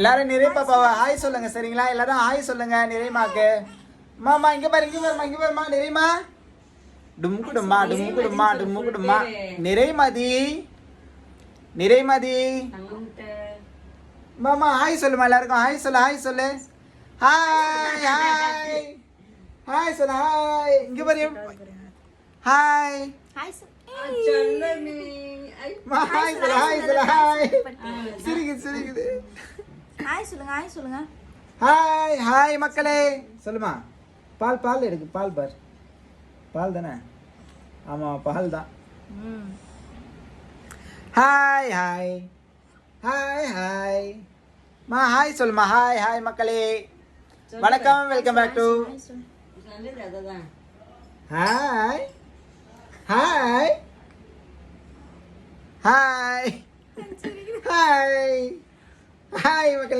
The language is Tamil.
எல்லாரும் நிறை பாப்பாவை ஹாய் சொல்லுங்க சரிங்களா? எல்லாரும் ஹாய் சொல்லுங்க நிறைமாக்கு மாமா இங்க பாரு இங்க பாருமா இங்க பாருமா நிறைமா டும்கு டும்மா டும்கு டும்மா டும்கு டும்மா நிறைமதி நிறைமதி மாமா ஹாய் சொல்லுமா எல்லாருக்கும். ஹாய் சொல்லு ஹாய் சொல்லு. ஹாய் ஹாய் ஹாய் சொல்லு ஹாய் இங்க பாரு. ஹாய் ஹாய் ஹாய் சொல்லு ஹாய் சிரிக்குது சிரிக்குது. ஹாய் சொல்லுங்க ஹாய் சொல்லுங்க. ஹாய் ஹாய் மக்களே. சொல்லுமா? பால் பால் எடுக்கு பால் பார். பால் தானே? ஆமாம் பால் தான். ஹாய் ஹாய் ஹாய் ஹாய் மா ஹாய் சொல்லுமா? ஹாய் ஹாய் மக்களே. வணக்கம் welcome back to hi hi hi hi hi hi மக்களே